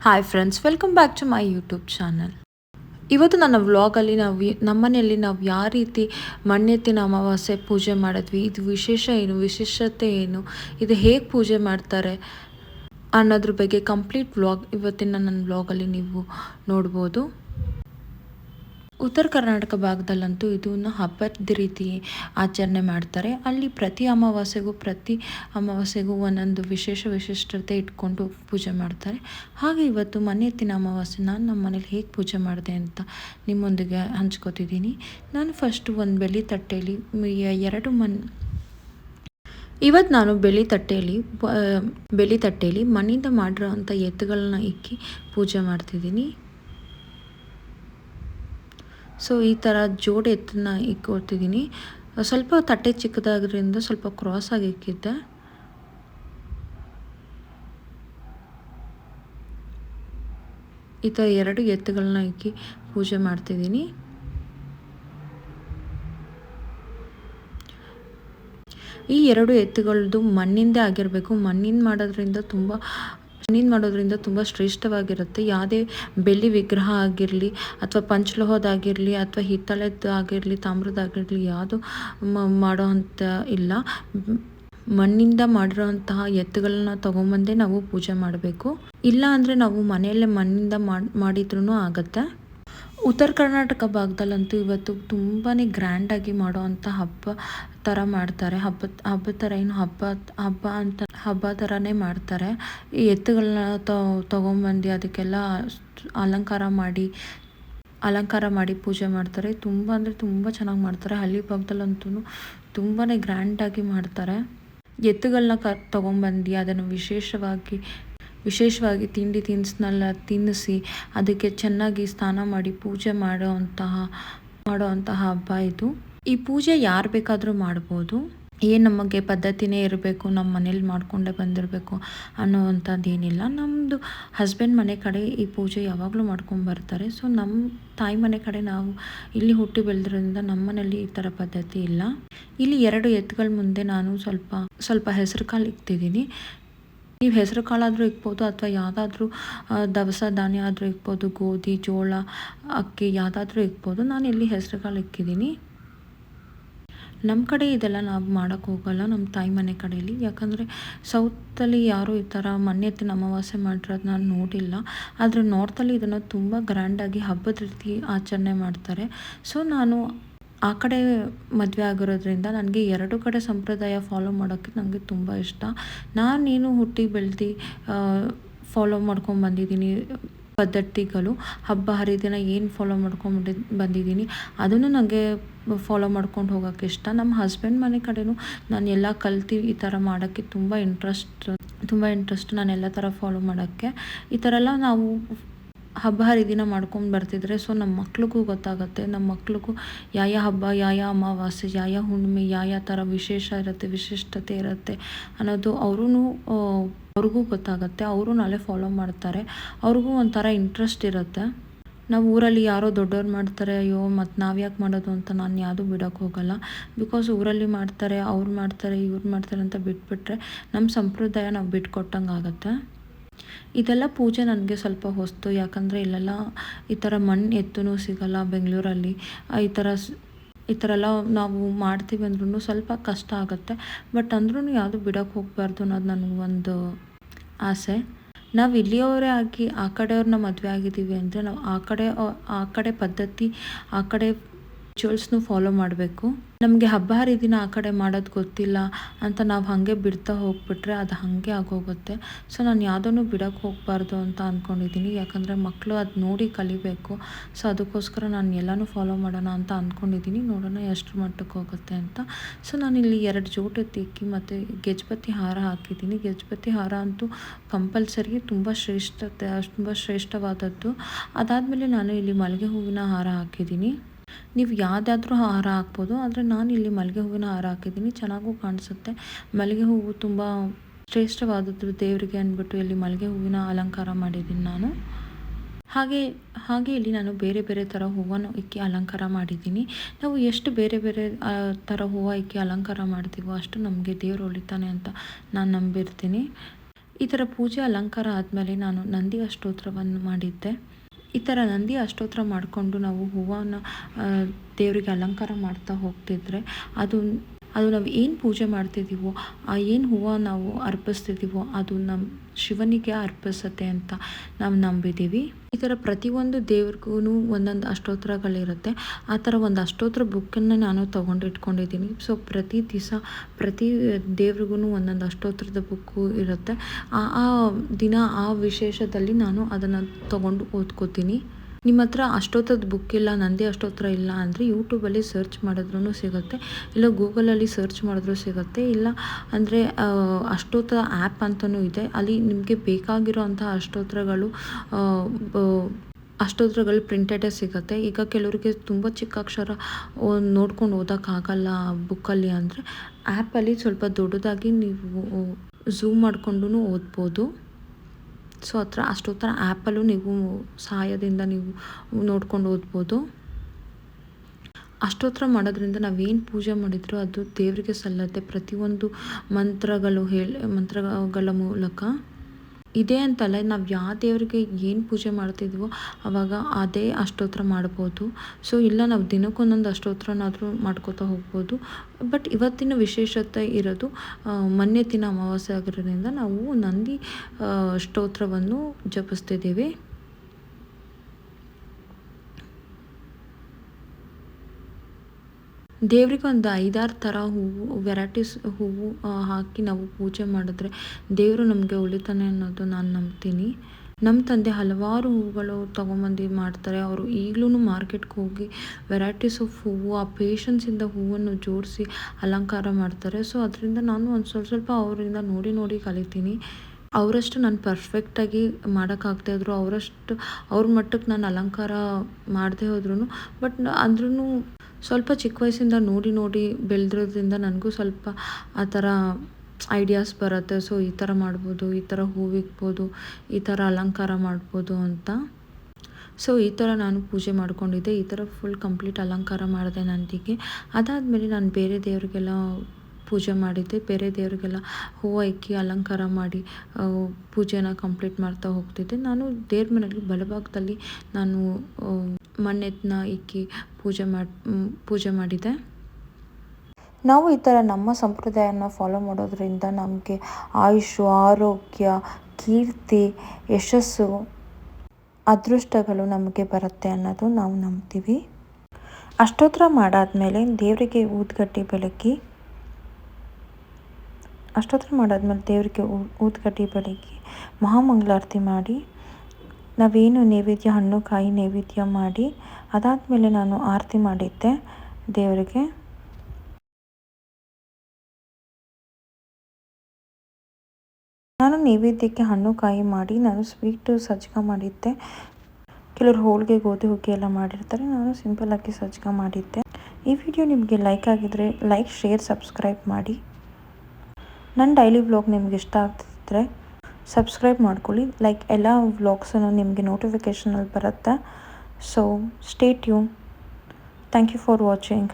Hi friends welcome back to my YouTube channel ಇವತ್ತು ನನ್ನ ವ್ಲಾಗಲ್ಲಿ ನಾವು ನಮ್ಮ ನಮ್ಮನೆಯಲ್ಲಿ ನಾವು ಯಾವ ರೀತಿ ಮಣ್ಣೆತ್ತಿನ ಅಮಾವಾಸ್ಯೆ ಪೂಜೆ ಮಾಡಿದ್ವಿ, ಇದು ವಿಶೇಷ ಏನು, ವಿಶೇಷತೆ ಏನು, ಇದು ಹೇಗೆ ಪೂಜೆ ಮಾಡ್ತಾರೆ ಅನ್ನೋದ್ರ ಬಗ್ಗೆ ಕಂಪ್ಲೀಟ್ ವ್ಲಾಗ್ ಇವತ್ತಿನ ನನ್ನ ವ್ಲಾಗಲ್ಲಿ ನೀವು ನೋಡ್ಬೋದು. ಉತ್ತರ ಕರ್ನಾಟಕ ಭಾಗದಲ್ಲಂತೂ ಇದನ್ನು ಹಬ್ಬದ ರೀತಿ ಆಚರಣೆ ಮಾಡ್ತಾರೆ. ಅಲ್ಲಿ ಪ್ರತಿ ಅಮಾವಾಸ್ಯೆಗೂ ಪ್ರತಿ ಅಮಾವಾಸ್ಯೆಗೂ ಒಂದೊಂದು ವಿಶೇಷ ವಿಶಿಷ್ಟತೆ ಇಟ್ಕೊಂಡು ಪೂಜೆ ಮಾಡ್ತಾರೆ. ಹಾಗೆ ಇವತ್ತು ಮನೆ ಎತ್ತಿನ ಅಮಾವಾಸ್ಯೆ, ನಾನು ನಮ್ಮ ಮನೇಲಿ ಹೇಗೆ ಪೂಜೆ ಮಾಡಿದೆ ಅಂತ ನಿಮ್ಮೊಂದಿಗೆ ಹಂಚ್ಕೋತಿದ್ದೀನಿ. ನಾನು ಫಸ್ಟು ಒಂದು ಬೆಳ್ಳಿ ತಟ್ಟೆಯಲ್ಲಿ, ಎರಡು ಮನ್ ಇವತ್ತು ನಾನು ಬೆಳ್ಳಿ ತಟ್ಟೆಯಲ್ಲಿ ಬೆಳ್ಳಿ ತಟ್ಟೆಯಲ್ಲಿ ಮಣ್ಣಿಂದ ಮಾಡಿರೋ ಅಂಥ ಎತ್ತುಗಳನ್ನ ಇಕ್ಕಿ ಪೂಜೆ ಮಾಡ್ತಿದ್ದೀನಿ. ಸೊ, ಈ ಥರ ಜೋಡಿ ಎತ್ತನ್ನ ಇಕ್ಕೊಳ್ತಿದ್ದೀನಿ ಸ್ವಲ್ಪ ತಟ್ಟೆ ಚಿಕ್ಕದಾದ್ರಿಂದ ಸ್ವಲ್ಪ ಕ್ರಾಸ್ ಆಗಿ ಇಕ್ಕಿದ್ದೆ. ಈ ಥರ ಎರಡು ಎತ್ತುಗಳನ್ನ ಇಕ್ಕಿ ಪೂಜೆ ಮಾಡ್ತಿದ್ದೀನಿ ಈ ಎರಡು ಎತ್ತುಗಳದ್ದು ಮಣ್ಣಿಂದೇ ಆಗಿರಬೇಕು. ಮಣ್ಣಿಂದ ಮಾಡೋದ್ರಿಂದ ತುಂಬ ಮಣ್ಣಿಂದ ಮಾಡೋದ್ರಿಂದ ತುಂಬ ಶ್ರೇಷ್ಠವಾಗಿರುತ್ತೆ. ಯಾವುದೇ ಬೆಳ್ಳಿ ವಿಗ್ರಹ ಆಗಿರಲಿ ಅಥವಾ ಪಂಚಲೋಹದಾಗಿರಲಿ ಅಥವಾ ಹಿತ್ತಾಳೆದ್ದು ಆಗಿರಲಿ ತಾಮ್ರದಾಗಿರಲಿ ಯಾವುದು ಮಾಡೋ ಅಂಥ ಇಲ್ಲ. ಮಣ್ಣಿಂದ ಮಾಡಿರೋಂತಹ ಎತ್ತುಗಳನ್ನ ತಗೊಂಬಂದೇ ನಾವು ಪೂಜೆ ಮಾಡಬೇಕು. ಇಲ್ಲ ಅಂದರೆ ನಾವು ಮನೆಯಲ್ಲೇ ಮಣ್ಣಿಂದ ಮಾಡಿ ಮಾಡಿದ್ರೂ ಆಗುತ್ತೆ. ಉತ್ತರ ಕರ್ನಾಟಕ ಭಾಗದಲ್ಲಂತೂ ಇವತ್ತು ತುಂಬಾ ಗ್ರ್ಯಾಂಡಾಗಿ ಮಾಡೋವಂಥ ಹಬ್ಬ ಥರ ಮಾಡ್ತಾರೆ. ಹಬ್ಬ ಹಬ್ಬದ ಥರ ಏನು ಹಬ್ಬ ಹಬ್ಬ ಅಂತ, ಹಬ್ಬ ಥರನೇ ಮಾಡ್ತಾರೆ. ಈ ಎತ್ತುಗಳನ್ನ ತೊಗೊಂಬಂದು ಅದಕ್ಕೆಲ್ಲ ಅಲಂಕಾರ ಮಾಡಿ ಅಲಂಕಾರ ಮಾಡಿ ಪೂಜೆ ಮಾಡ್ತಾರೆ. ತುಂಬ ಅಂದರೆ ತುಂಬ ಚೆನ್ನಾಗಿ ಮಾಡ್ತಾರೆ. ಹಳ್ಳಿ ಭಾಗದಲ್ಲಂತೂ ತುಂಬಾ ಗ್ರ್ಯಾಂಡಾಗಿ ಮಾಡ್ತಾರೆ. ಎತ್ತುಗಳನ್ನ ಕ, ತೊಗೊಂಬಂದು ಅದನ್ನು ವಿಶೇಷವಾಗಿ ವಿಶೇಷವಾಗಿ ತಿಂಡಿ ತಿನಿಸನ್ನೆಲ್ಲ ತಿನ್ನಿಸಿ, ಅದಕ್ಕೆ ಚೆನ್ನಾಗಿ ಸ್ನಾನ ಮಾಡಿ ಪೂಜೆ ಮಾಡೋ ಅಂತಹ ಹಬ್ಬ ಇದು. ಈ ಪೂಜೆ ಯಾರು ಬೇಕಾದರೂ ಮಾಡ್ಬೋದು. ಏನು ನಮಗೆ ಪದ್ಧತಿನೇ ಇರಬೇಕು ನಮ್ಮ ಮನೇಲಿ ಮಾಡಿಕೊಂಡೇ ಬಂದಿರಬೇಕು ಅನ್ನೋವಂಥದ್ದು ಏನಿಲ್ಲ ನಮ್ಮದು ಹಸ್ಬೆಂಡ್ ಮನೆ ಕಡೆ ಈ ಪೂಜೆ ಯಾವಾಗಲೂ ಮಾಡ್ಕೊಂಡು ಬರ್ತಾರೆ. ಸೊ ನಮ್ಮ ತಾಯಿ ಮನೆ ಕಡೆ ನಾವು ಇಲ್ಲಿ ಹುಟ್ಟಿ ಬೆಳೆದ್ರಿಂದ ನಮ್ಮ ಈ ಥರ ಪದ್ಧತಿ ಇಲ್ಲ. ಇಲ್ಲಿ ಎರಡು ಎತ್ತುಗಳ ಮುಂದೆ ನಾನು ಸ್ವಲ್ಪ ಸ್ವಲ್ಪ ಹೆಸರು ಕಾಲು ಇಕ್ತಿದ್ದೀನಿ. ನೀವು ಹೆಸರು ಕಾಳಾದರೂ ಇಕ್ಬೋದು ಅಥವಾ ಯಾವುದಾದ್ರೂ ದವಸ ಧಾನ್ಯ ಆದರೂ ಇಕ್ಬೋದು, ಗೋಧಿ, ಜೋಳ, ಅಕ್ಕಿ ಯಾವುದಾದ್ರೂ ಇಕ್ಬೋದು. ನಾನು ಇಲ್ಲಿ ಹೆಸರು ಕಾಳು ಇಕ್ಕಿದ್ದೀನಿ. ನಮ್ಮ ಕಡೆ ಇದೆಲ್ಲ ನಾವು ಮಾಡೋಕ್ಕೆ ಹೋಗಲ್ಲ ನಮ್ಮ ತಾಯಿ ಮನೆ ಕಡೆಯಲ್ಲಿ. ಯಾಕಂದರೆ ಸೌತಲ್ಲಿ ಯಾರೂ ಈ ಥರ ಮಣ್ಣೆತ್ತಿನ ಅಮಾವಾಸ್ಯೆ ಮಾಡಿರೋದು ನಾನು ನೋಡಿಲ್ಲ. ಆದರೆ ನಾರ್ತಲ್ಲಿ ಇದನ್ನು ತುಂಬ ಗ್ರ್ಯಾಂಡಾಗಿ ಹಬ್ಬದ ರೀತಿ ಆಚರಣೆ ಮಾಡ್ತಾರೆ. ಸೊ ನಾನು ಆ ಕಡೆ ಮದುವೆ ಆಗಿರೋದ್ರಿಂದ ನನಗೆ ಎರಡು ಕಡೆ ಸಂಪ್ರದಾಯ ಫಾಲೋ ಮಾಡೋಕ್ಕೆ ನನಗೆ ತುಂಬ ಇಷ್ಟ. ನಾನೇನು ಹುಟ್ಟಿ ಬೆಳೆದು ಫಾಲೋ ಮಾಡ್ಕೊಂಡು ಬಂದಿದ್ದೀನಿ, ಪದ್ಧತಿಗಳು, ಹಬ್ಬ ಹರಿದಿನ ಏನು ಫಾಲೋ ಮಾಡ್ಕೊಂಡು ಬಂದಿದ್ದೀನಿ, ಅದನ್ನು ನನಗೆ ಫಾಲೋ ಮಾಡ್ಕೊಂಡು ಹೋಗೋಕ್ಕೆ ಇಷ್ಟ. ನಮ್ಮ ಹಸ್ಬೆಂಡ್ ಮನೆ ಕಡೆನೂ ನಾನು ಎಲ್ಲ ಕಲ್ತು ಈ ಥರ ಮಾಡೋಕ್ಕೆ ತುಂಬ ಇಂಟ್ರೆಸ್ಟ್ ತುಂಬ ಇಂಟ್ರೆಸ್ಟ್ ನಾನು ಎಲ್ಲ ಥರ ಫಾಲೋ ಮಾಡೋಕ್ಕೆ. ಈ ಥರ ಎಲ್ಲ ನಾವು ಹಬ್ಬ ಹರಿದಿನ ಮಾಡ್ಕೊಂಡು ಬರ್ತಿದ್ರೆ ಸೊ ನಮ್ಮ ಮಕ್ಳಿಗೂ ಗೊತ್ತಾಗುತ್ತೆ. ನಮ್ಮ ಮಕ್ಳಿಗೂ ಯಾವ ಹಬ್ಬ ಯಾವ ಅಮಾವಾಸ್ಯೆ ಯಾವ ಹುಣ್ಣಿಮೆ ಯಾವ ಥರ ವಿಶೇಷ ಇರುತ್ತೆ, ವಿಶಿಷ್ಟತೆ ಇರುತ್ತೆ ಅನ್ನೋದು ಅವ್ರೂ ಅವ್ರಿಗೂ ಗೊತ್ತಾಗುತ್ತೆ. ಅವರು ನಾಳೆ ಫಾಲೋ ಮಾಡ್ತಾರೆ. ಅವ್ರಿಗೂ ಒಂಥರ ಇಂಟ್ರೆಸ್ಟ್ ಇರುತ್ತೆ. ನಾವು ಊರಲ್ಲಿ ಯಾರೋ ದೊಡ್ಡವ್ರು ಮಾಡ್ತಾರೆ, ಅಯ್ಯೋ, ಮತ್ತು ನಾವು ಯಾಕೆ ಮಾಡೋದು ಅಂತ ನಾನು ಯಾವುದೂ ಬಿಡೋಕ್ಕೆ ಹೋಗಲ್ಲ. ಬಿಕಾಸ್ ಊರಲ್ಲಿ ಮಾಡ್ತಾರೆ, ಅವ್ರು ಮಾಡ್ತಾರೆ, ಇವ್ರು ಮಾಡ್ತಾರೆ ಅಂತ ಬಿಟ್ಬಿಟ್ರೆ ನಮ್ಮ ಸಂಪ್ರದಾಯ ನಾವು ಬಿಟ್ಕೊಟ್ಟಂಗೆ ಆಗುತ್ತೆ. ಇದೆಲ್ಲ ಪೂಜೆ ನನಗೆ ಸ್ವಲ್ಪ ಹೊಸ್ತು, ಯಾಕಂದರೆ ಇಲ್ಲೆಲ್ಲ ಈ ಥರ ಮಣ್ಣು ಎತ್ತೂ ಸಿಗಲ್ಲ ಬೆಂಗಳೂರಲ್ಲಿ. ಈ ಥರ ಈ ಥರ ಎಲ್ಲ ನಾವು ಮಾಡ್ತೀವಿ ಅಂದ್ರೂ ಸ್ವಲ್ಪ ಕಷ್ಟ ಆಗುತ್ತೆ. ಬಟ್ ಅಂದ್ರೂ ಯಾವುದು ಬಿಡೋಕ್ಕೆ ಹೋಗಬಾರ್ದು ಅನ್ನೋದು ನನಗೊಂದು ಆಸೆ. ನಾವು ಇಲ್ಲಿಯವರೇ ಆಗಿ ಆ ಕಡೆಯವ್ರನ್ನ ಮದುವೆ ಆಗಿದ್ದೀವಿ ಅಂದರೆ ನಾವು ಆ ಕಡೆ ಆ ಕಡೆ ಪದ್ಧತಿ, ಆ ಕಡೆ ರಿಚುವಲ್ಸ್ನು ಫಾಲೋ ಮಾಡಬೇಕು. ನಮಗೆ ಹಬ್ಬ ಹರಿದಿನ ಆ ಕಡೆ ಮಾಡೋದು ಗೊತ್ತಿಲ್ಲ ಅಂತ ನಾವು ಹಾಗೆ ಬಿಡ್ತಾ ಹೋಗ್ಬಿಟ್ರೆ ಅದು ಹಾಗೆ ಆಗೋಗುತ್ತೆ. ಸೊ ನಾನು ಯಾವುದನ್ನು ಬಿಡೋಕೆ ಹೋಗಬಾರ್ದು ಅಂತ ಅಂದ್ಕೊಂಡಿದ್ದೀನಿ ಯಾಕಂದರೆ ಮಕ್ಕಳು ಅದು ನೋಡಿ ಕಲಿಬೇಕು. ಸೊ ಅದಕ್ಕೋಸ್ಕರ ನಾನು ಎಲ್ಲನೂ ಫಾಲೋ ಮಾಡೋಣ ಅಂತ ಅಂದ್ಕೊಂಡಿದ್ದೀನಿ ನೋಡೋಣ ಎಷ್ಟು ಮಟ್ಟಕ್ಕೆ ಹೋಗುತ್ತೆ ಅಂತ. ಸೊ ಇಲ್ಲಿ ಎರಡು ಜೋಟು ತಿಕ್ಕಿ ಮತ್ತು ಗೆಜ್ಬತಿ ಹಾರ ಹಾಕಿದ್ದೀನಿ ಗೆಜ್ಬತಿ ಹಾರ ಅಂತೂ ಕಂಪಲ್ಸರಿ ತುಂಬ ಶ್ರೇಷ್ಠತೆ, ತುಂಬ ಶ್ರೇಷ್ಠವಾದದ್ದು. ಅದಾದಮೇಲೆ ನಾನು ಇಲ್ಲಿ ಮಲ್ಲಿಗೆ ಹೂವಿನ ಹಾರ ಹಾಕಿದ್ದೀನಿ ನೀವು ಯಾವುದಾದ್ರೂ ಹಾರ ಹಾಕ್ಬೋದು, ಆದರೆ ನಾನು ಇಲ್ಲಿ ಮಲ್ಲಿಗೆ ಹೂವಿನ ಹಾರ ಹಾಕಿದ್ದೀನಿ, ಚೆನ್ನಾಗೂ ಕಾಣಿಸುತ್ತೆ. ಮಲ್ಲಿಗೆ ಹೂವು ತುಂಬ ಶ್ರೇಷ್ಠವಾದದ್ದು ದೇವರಿಗೆ ಅಂದ್ಬಿಟ್ಟು ಇಲ್ಲಿ ಮಲ್ಲಿಗೆ ಹೂವಿನ ಅಲಂಕಾರ ಮಾಡಿದ್ದೀನಿ ನಾನು. ಹಾಗೆ ಹಾಗೆ ಇಲ್ಲಿ ನಾನು ಬೇರೆ ಬೇರೆ ಥರ ಹೂವನ್ನು ಇಕ್ಕಿ ಅಲಂಕಾರ ಮಾಡಿದ್ದೀನಿ. ನಾವು ಎಷ್ಟು ಬೇರೆ ಬೇರೆ ಥರ ಹೂವು ಇಕ್ಕಿ ಅಲಂಕಾರ ಮಾಡ್ತೀವೋ ಅಷ್ಟು ನಮಗೆ ದೇವರು ಒಳಿತಾನೆ ಅಂತ ನಾನು ನಂಬಿರ್ತೀನಿ. ಈ ಥರ ಪೂಜೆ ಅಲಂಕಾರ ಆದಮೇಲೆ ನಾನು ನಂದಿ ಅಷ್ಟೋತ್ರವನ್ನು ಮಾಡಿದ್ದೆ. ಈ ಥರ ನಂದಿ ಅಷ್ಟೋತ್ರ ಮಾಡಿಕೊಂಡು ನಾವು ಹೂವನ್ನು ದೇವರಿಗೆ ಅಲಂಕಾರ ಮಾಡ್ತಾ ಹೋಗ್ತಿದ್ರೆ ಅದು ಅದು ನಾವು ಏನು ಪೂಜೆ ಮಾಡ್ತಿದ್ದೀವೋ ಆ ಏನು ಹೂವು ನಾವು ಅರ್ಪಿಸ್ತಿದ್ದೀವೋ ಅದು ನಮ್ಮ ಶಿವನಿಗೆ ಅರ್ಪಿಸುತ್ತೆ ಅಂತ ನಾವು ನಂಬಿದ್ದೀವಿ ಈ ಥರ ಪ್ರತಿಯೊಂದು ದೇವ್ರಿಗೂ ಒಂದೊಂದು ಅಷ್ಟೋತ್ರಗಳಿರುತ್ತೆ. ಆ ಥರ ಒಂದು ಅಷ್ಟೋತ್ರ ಬುಕ್ಕನ್ನು ನಾನು ತೊಗೊಂಡು ಇಟ್ಕೊಂಡಿದ್ದೀನಿ. ಸೊ ಪ್ರತಿ ದಿವಸ ಪ್ರತಿ ದೇವ್ರಿಗೂ ಒಂದೊಂದು ಅಷ್ಟೋತ್ರದ ಬುಕ್ಕು ಇರುತ್ತೆ. ಆ ಆ ದಿನ ಆ ವಿಶೇಷದಲ್ಲಿ ನಾನು ಅದನ್ನು ತೊಗೊಂಡು ಓದ್ಕೋತೀನಿ. ನಿಮ್ಮ ಹತ್ರ ಅಷ್ಟೊತ್ತದ ಬುಕ್ ಇಲ್ಲ, ನಂದಿ ಅಷ್ಟೋತ್ರ ಇಲ್ಲ ಅಂದರೆ ಯೂಟ್ಯೂಬಲ್ಲಿ ಸರ್ಚ್ ಮಾಡಿದ್ರೂ ಸಿಗುತ್ತೆ. ಇಲ್ಲ ಗೂಗಲಲ್ಲಿ ಸರ್ಚ್ ಮಾಡಿದ್ರೂ ಸಿಗುತ್ತೆ. ಇಲ್ಲ ಅಂದರೆ ಅಷ್ಟೋತ್ರ ಆ್ಯಪ್ ಅಂತಲೂ ಇದೆ. ಅಲ್ಲಿ ನಿಮಗೆ ಬೇಕಾಗಿರೋ ಅಷ್ಟೋತ್ರಗಳು ಅಷ್ಟೋತ್ರಗಳು ಪ್ರಿಂಟೆಡೇ ಸಿಗುತ್ತೆ. ಈಗ ಕೆಲವರಿಗೆ ತುಂಬ ಚಿಕ್ಕ ಅಕ್ಷರ ನೋಡ್ಕೊಂಡು ಓದೋಕ್ಕಾಗಲ್ಲ ಬುಕ್ಕಲ್ಲಿ ಅಂದರೆ ಆ್ಯಪಲ್ಲಿ ಸ್ವಲ್ಪ ದೊಡ್ಡದಾಗಿ ನೀವು ಝೂಮ್ ಮಾಡಿಕೊಂಡು ಓದ್ಬೋದು. ಸೊ ಹತ್ರ ಅಷ್ಟೊತ್ತರ ಆ್ಯಪಲ್ಲೂ ನೀವು ಸಹಾಯದಿಂದ ನೀವು ನೋಡ್ಕೊಂಡು ಓದ್ಬೋದು. ಅಷ್ಟೋತ್ರ ಮಾಡೋದ್ರಿಂದ ನಾವೇನು ಪೂಜೆ ಮಾಡಿದ್ರು ಅದು ದೇವರಿಗೆ ಸಲ್ಲತ್ತೆ ಪ್ರತಿಯೊಂದು ಮಂತ್ರಗಳು ಹೇಳಿ, ಮಂತ್ರಗಳ ಮೂಲಕ ಇದೆ ಅಂತಲ್ಲ, ನಾವು ಯಾವ ದೇವರಿಗೆ ಏನು ಪೂಜೆ ಮಾಡ್ತಿದ್ವೋ ಆವಾಗ ಅದೇ ಅಷ್ಟೋತ್ರ ಮಾಡ್ಬೋದು. ಸೊ ಇಲ್ಲ, ನಾವು ದಿನಕ್ಕೊಂದೊಂದು ಅಷ್ಟೋತ್ರನಾದರೂ ಮಾಡ್ಕೋತಾ ಹೋಗ್ಬೋದು. ಬಟ್ ಇವತ್ತಿನ ವಿಶೇಷತೆ ಇರೋದು ಮನ್ಯತಿನ ಅಮಾವಾಸ್ಯೆ ಆಗಿರೋದ್ರಿಂದ ನಾವು ನಂದಿ ಸ್ತೋತ್ರವನ್ನು ಜಪಿಸ್ತಿದ್ದೀವಿ. ದೇವ್ರಿಗೆ ಒಂದು ಐದಾರು ಥರ ಹೂವು, ವೆರೈಟೀಸ್ ಹೂವು ಹಾಕಿ ನಾವು ಪೂಜೆ ಮಾಡಿದ್ರೆ ದೇವರು ನಮಗೆ ಉಳಿತಾನೆ ಅನ್ನೋದು ನಾನು ನಂಬ್ತೀನಿ. ನಮ್ಮ ತಂದೆ ಹಲವಾರು ಹೂವುಗಳು ತೊಗೊಂಬಂದು ಮಾಡ್ತಾರೆ. ಅವರು ಈಗಲೂ ಮಾರ್ಕೆಟ್ಗೆ ಹೋಗಿ ವೆರೈಟೀಸ್ ಆಫ್ ಹೂವು, ಆ ಪೇಷನ್ಸಿಂದ ಹೂವನ್ನು ಜೋಡಿಸಿ ಅಲಂಕಾರ ಮಾಡ್ತಾರೆ. ಸೊ ಅದರಿಂದ ನಾನು ಒಂದು ಸ್ವಲ್ಪ ಸ್ವಲ್ಪ ಅವರಿಂದ ನೋಡಿ ನೋಡಿ ಕಲಿತೀನಿ. ಅವರಷ್ಟು ನಾನು ಪರ್ಫೆಕ್ಟಾಗಿ ಮಾಡೋಕ್ಕಾಗ್ತಾ ಇದ್ರು, ಅವರಷ್ಟು ಅವ್ರ ಮಟ್ಟಕ್ಕೆ ನಾನು ಅಲಂಕಾರ ಮಾಡದೇ ಹೋದ್ರೂ ಬಟ್ ಅಂದ್ರೂ ಸ್ವಲ್ಪ ಚಿಕ್ಕ ವಯಸ್ಸಿಂದ ನೋಡಿ ನೋಡಿ ಬೆಳೆದಿರೋದ್ರಿಂದ ನನಗೂ ಸ್ವಲ್ಪ ಆ ಥರ ಐಡಿಯಾಸ್ ಬರುತ್ತೆ. ಸೊ ಈ ಥರ ಮಾಡ್ಬೋದು, ಈ ಥರ ಹೂವಿಕ್ಬೋದು ಈ ಥರ ಅಲಂಕಾರ ಮಾಡ್ಬೋದು ಅಂತ. ಸೊ ಈ ಥರ ನಾನು ಪೂಜೆ ಮಾಡ್ಕೊಂಡಿದ್ದೆ. ಈ ಥರ ಫುಲ್ ಕಂಪ್ಲೀಟ್ ಅಲಂಕಾರ ಮಾಡಿದೆ ನಂದಿಗೆ. ಅದಾದಮೇಲೆ ನಾನು ಬೇರೆ ದೇವರಿಗೆಲ್ಲ ಪೂಜೆ ಮಾಡಿದ್ದೆ. ಬೇರೆ ದೇವರಿಗೆಲ್ಲ ಹೂವು ಇಕ್ಕಿ ಅಲಂಕಾರ ಮಾಡಿ ಪೂಜೆನ ಕಂಪ್ಲೀಟ್ ಮಾಡ್ತಾ ಹೋಗ್ತಿದ್ದೆ. ನಾನು ದೇವ್ರ ಮನೆಯಲ್ಲಿ ಬಲಭಾಗದಲ್ಲಿ ನಾನು ಮಣ್ಣೆತ್ತನ್ನ ಇಕ್ಕಿ ಪೂಜೆ ಮಾಡಿ ಪೂಜೆ ಮಾಡಿದೆ ನಾವು ಈ ಥರ ನಮ್ಮ ಸಂಪ್ರದಾಯನ ಫಾಲೋ ಮಾಡೋದ್ರಿಂದ ನಮಗೆ ಆಯುಷು ಆರೋಗ್ಯ, ಕೀರ್ತಿ, ಯಶಸ್ಸು, ಅದೃಷ್ಟಗಳು ನಮಗೆ ಬರುತ್ತೆ ಅನ್ನೋದು ನಾವು ನಂಬ್ತೀವಿ. ಅಷ್ಟೋತ್ರ ಮಾಡಾದ್ಮೇಲೆ ದೇವರಿಗೆ ಊದ್ಗಟ್ಟಿ ಬೆಳಗಿ ಅಷ್ಟೋತ್ರ ಮಾಡಾದ್ಮೇಲೆ ದೇವರಿಗೆ ಊದ್ಕಡ್ಡಿ ಬೆಳಗ್ಗೆ ಮಹಾಮಂಗಳಾರತಿ ಮಾಡಿ, ನಾವೇನು ನೈವೇದ್ಯ, ಹಣ್ಣು, ಕಾಯಿ ನೈವೇದ್ಯ ಮಾಡಿ, ಅದಾದಮೇಲೆ ನಾನು ಆರತಿ ಮಾಡಿದ್ದೆ ದೇವರಿಗೆ. ನಾನು ನೈವೇದ್ಯಕ್ಕೆ ಹಣ್ಣು, ಕಾಯಿ ಮಾಡಿ, ನಾನು ಸ್ವೀಟು ಸಜ್ಜಕ ಮಾಡಿದ್ದೆ. ಕೆಲವರು ಹೋಳಿಗೆ, ಗೋಧಿ, ಹುಗ್ಗಿ ಎಲ್ಲ ಮಾಡಿರ್ತಾರೆ, ನಾನು ಸಿಂಪಲ್ಲಾಗಿ ಸಜ್ಜಕ ಮಾಡಿದ್ದೆ. ಈ ವಿಡಿಯೋ ನಿಮಗೆ ಲೈಕ್ ಆಗಿದ್ರೆ ಲೈಕ್, ಶೇರ್, ಸಬ್ಸ್ಕ್ರೈಬ್ ಮಾಡಿ. ನನ್ನ ಡೈಲಿ ವ್ಲಾಗ್ ನಿಮ್ಗೆ ಇಷ್ಟ ಆಗ್ತಿದ್ರೆ ಸಬ್ಸ್ಕ್ರೈಬ್ ಮಾಡ್ಕೊಳ್ಳಿ. ಲೈಕ್ ಎಲ್ಲ ವ್ಲಾಗ್ಸನ್ನು ನಿಮಗೆ ನೋಟಿಫಿಕೇಷನಲ್ಲಿ ಬರುತ್ತೆ. So stay tune thank you for watching